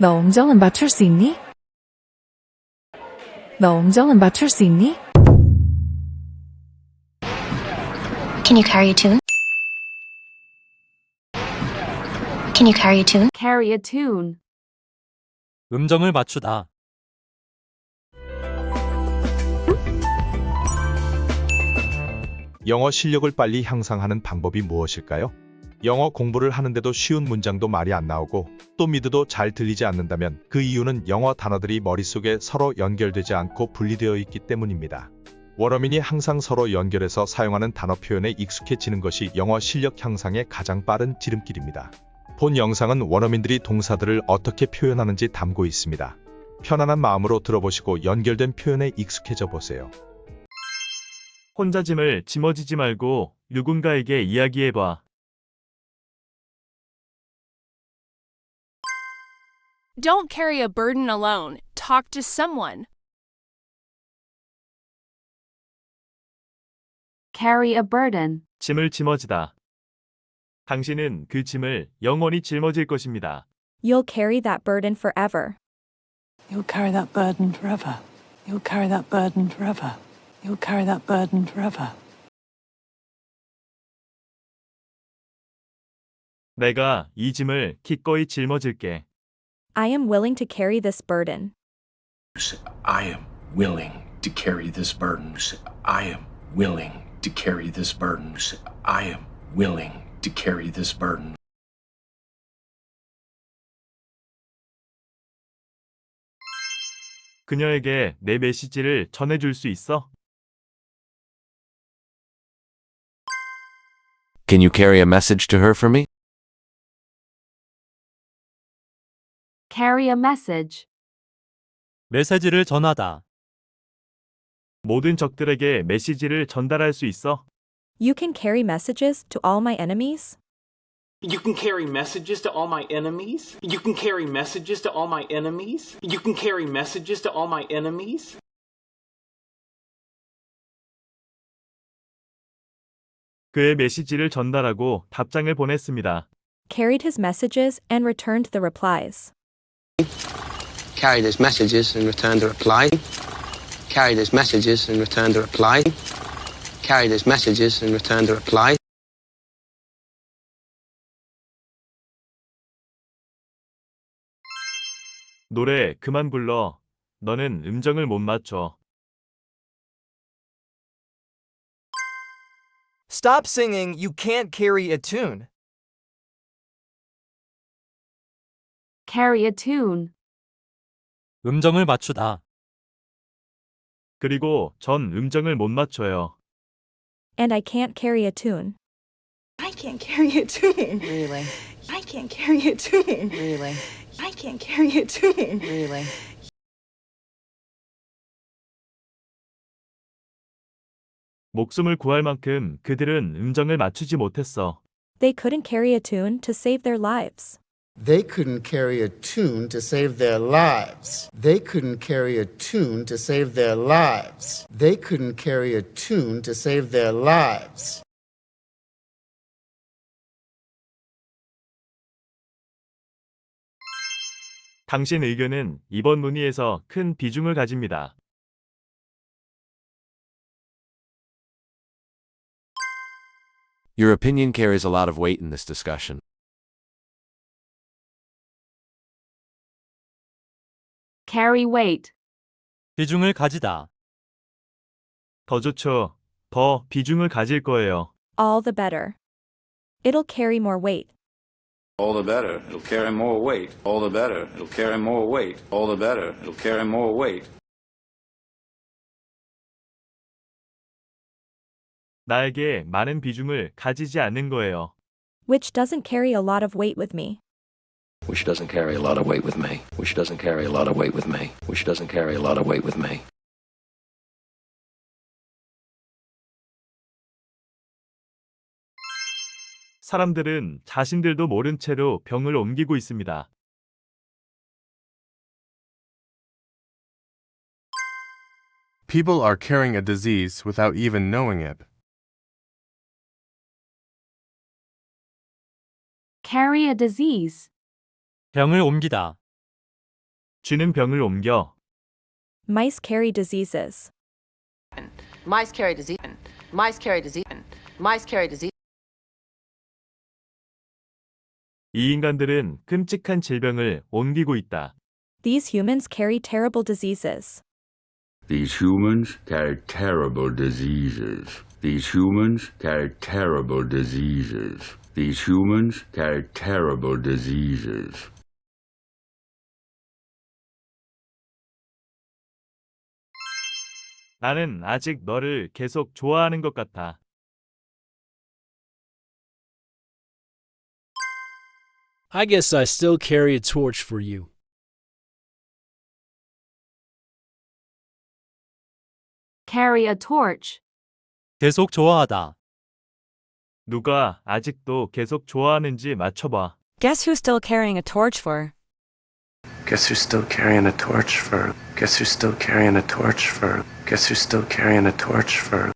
너 음정은 맞출 수 있니? 너 음정은 맞출 수 있니? Can you carry a tune? Can you carry a tune? Carry a tune. 음정을 맞추다. 영어 실력을 빨리 향상하는 방법이 무엇일까요? 영어 공부를 하는데도 쉬운 문장도 말이 안 나오고 또 미드도 잘 들리지 않는다면 그 이유는 영어 단어들이 머릿속에 서로 연결되지 않고 분리되어 있기 때문입니다. 원어민이 항상 서로 연결해서 사용하는 단어 표현에 익숙해지는 것이 영어 실력 향상의 가장 빠른 지름길입니다. 본 영상은 원어민들이 동사들을 어떻게 표현하는지 담고 있습니다. 편안한 마음으로 들어보시고 연결된 표현에 익숙해져 보세요. 혼자 짐을 짊어지지 말고 누군가에게 이야기해봐. Don't carry a burden alone. Talk to someone. Carry a burden. 짐을 짊어지다. 당신은 그 짐을 영원히 짊어질 것입니다. You'll carry that burden forever. You'll carry that burden forever. You'll carry that burden forever. You'll carry that burden forever. 내가 이 짐을 기꺼이 짊어질게. I am willing to carry this burden. I am willing to carry this burden. I am willing to carry this burden. I am willing to carry this burden. 그녀에게 내 메시지를 전해줄 수 있어? Can you carry a message to her for me? Carry a message. 메시지를 전하다. 모든 적들에게 메시지를 전달할 수 있어? You can carry messages to all my enemies? You can carry messages to all my enemies. You can carry messages to all my enemies. You can carry messages to all my enemies. 그의 메시지를 전달하고 답장을 보냈습니다. Carried his messages and returned the replies. carried his messages and returned a reply. Carried his messages and returned a reply. Carried his messages and returned a reply. 노래 그만 불러. 너는 음정을 못 맞춰. Stop singing, you can't carry a tune. Carry a tune. 음정을 맞추다. 그리고 전 음정을 못 맞춰요. And I can't carry a tune. I can't carry a tune. Really? I can't carry a tune. Really? I can't carry a tune. Really? 목숨을 구할 만큼 그들은 음정을 맞추지 못했어. They couldn't carry a tune to save their lives. They couldn't carry a tune to save their lives. They couldn't carry a tune to save their lives. They couldn't carry a tune to save their lives. 당신 의견은 이번 논의에서 큰 비중을 가집니다. Your opinion carries a lot of weight in this discussion. Carry weight. 비중을 가지다. 더 좋죠. 더 비중을 가질 거예요. All the better. It'll carry more weight. All the better, it'll carry more weight. All the better, it'll carry more weight. All the better, it'll carry more weight. 나에게 많은 비중을 가지지 않는 거예요. Which doesn't carry a lot of weight with me. Which doesn't carry a lot of weight with me. Which doesn't carry a lot of weight with me. Which doesn't carry a lot of weight with me. 사람들은 자신들도 모른 채로 병을 옮기고 있습니다. People are carrying a disease without even knowing it. Carry a disease. 병을 옮기다. 쥐는 병을 옮겨. Mice carry diseases. Mice carry disease. Mice carry disease. Mice carry disease. 이 인간들은 끔찍한 질병을 옮기고 있다. These humans carry terrible diseases. These humans carry terrible diseases. These humans carry terrible diseases. These humans carry terrible diseases. 나는 아직 너를 계속 좋아하는 것 같아. I guess I still carry a torch for you. Carry a torch. 계속 좋아하다. 누가 아직도 계속 좋아하는지 맞춰봐. Guess who's still carrying a torch for? Guess who's still carrying a torch for? Guess who's still carrying a torch for? Guess who's still carrying a torch for?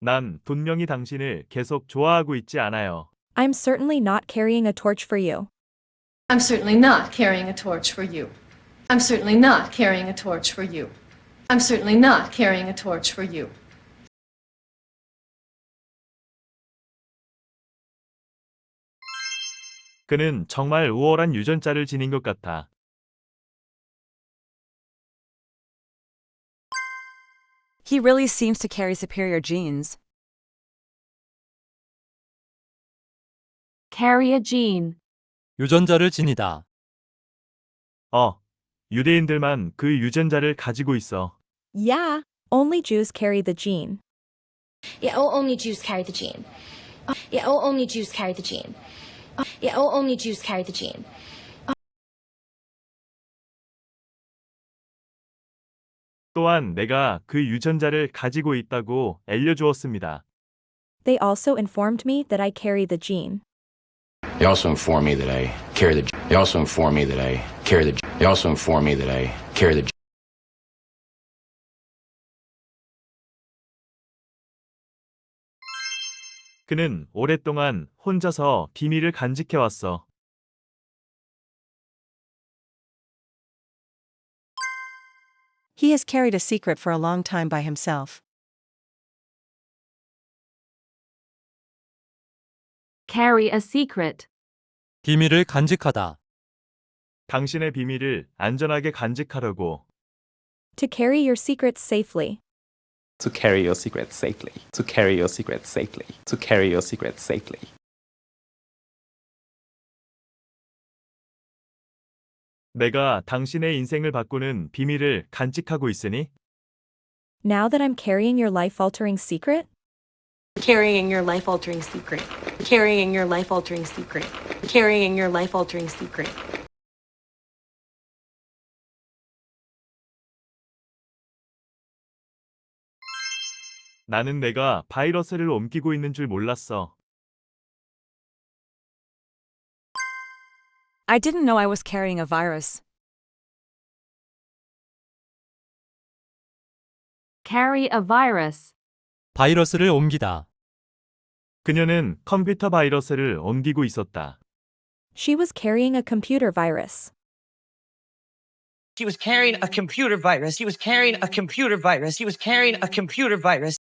난 분명히 당신을 계속 좋아하고 있지 않아요. I'm certainly not carrying a torch for you. I'm certainly not carrying a torch for you. I'm certainly not carrying a torch for you. I'm certainly not carrying a torch for you. 그는 정말 우월한 유전자를 지닌 것 같아. He really seems to carry superior genes. Carry a gene. 유전자를 지니다. 어, 유대인들만 그 유전자를 가지고 있어. Yeah. Only Jews carry the gene. Yeah, oh, only Jews carry the gene. Uh, Yeah, oh, only Jews carry the gene. Uh, Yeah, oh, only Jews carry the gene. 또한 내가 그 유전자를 가지고 있다고 알려주었습니다. They also informed me that I carry the gene. They also inform me that I carry the. They also inform me that I carry the. They also inform me that I carry the. 그는 오랫동안 혼자서 비밀을 간직해왔어. He has carried a secret for a long time by himself. Carry a secret. 비밀을 간직하다. 당신의 비밀을 안전하게 간직하려고. To carry your secrets safely. To carry your secrets safely. To carry your secrets safely. To carry your secrets safely. 내가 당신의 인생을 바꾸는 비밀을 간직하고 있으니 Now that I'm carrying your life altering secret? Carrying your life altering secret. Carrying your life altering secret. Carrying your life altering secret. 나는 내가 바이러스를 옮기고 있는 줄 몰랐어. I didn't know I was carrying a virus. Carry a virus. 바이러스를 옮기다. 그녀는 컴퓨터 바이러스를 옮기고 있었다. She was carrying a computer virus. She was carrying a computer virus. She was carrying a computer virus. She was carrying a computer virus.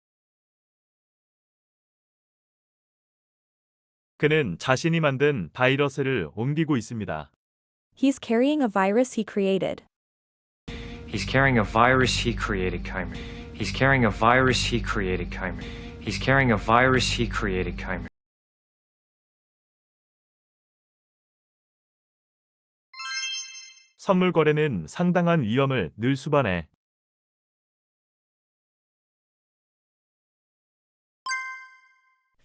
그는 자신이 만든 바이러스를 옮기고 있습니다. He's carrying a virus he created. He's carrying a virus he created, Kymer. He's carrying a virus he created, Kymer. He's carrying a virus he created, Kymer. 선물 거래는 상당한 위험을 늘 수반해.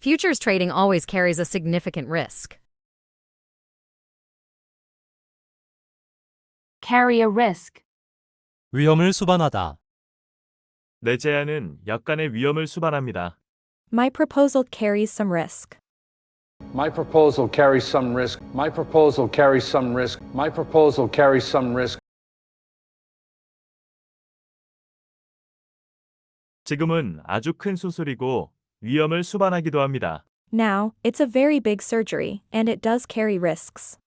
Futures trading always carries a significant risk. Carry a risk. 위험을 수반하다. 내 제안은 약간의 위험을 수반합니다. My proposal carries some risk. My proposal carries some risk. My proposal carries some risk. My proposal carries some risk. 지금은 아주 큰 수술이고 위험을 수반하기도 합니다. Now, it's a very big surgery, and it does carry risks.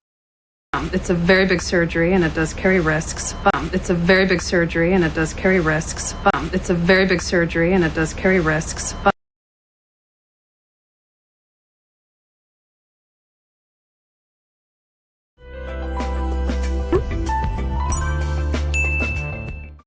Um, it's a very big surgery and it does carry risks. Um, it's a very big surgery and it does carry risks. Um, it's a very big surgery and it does carry risks.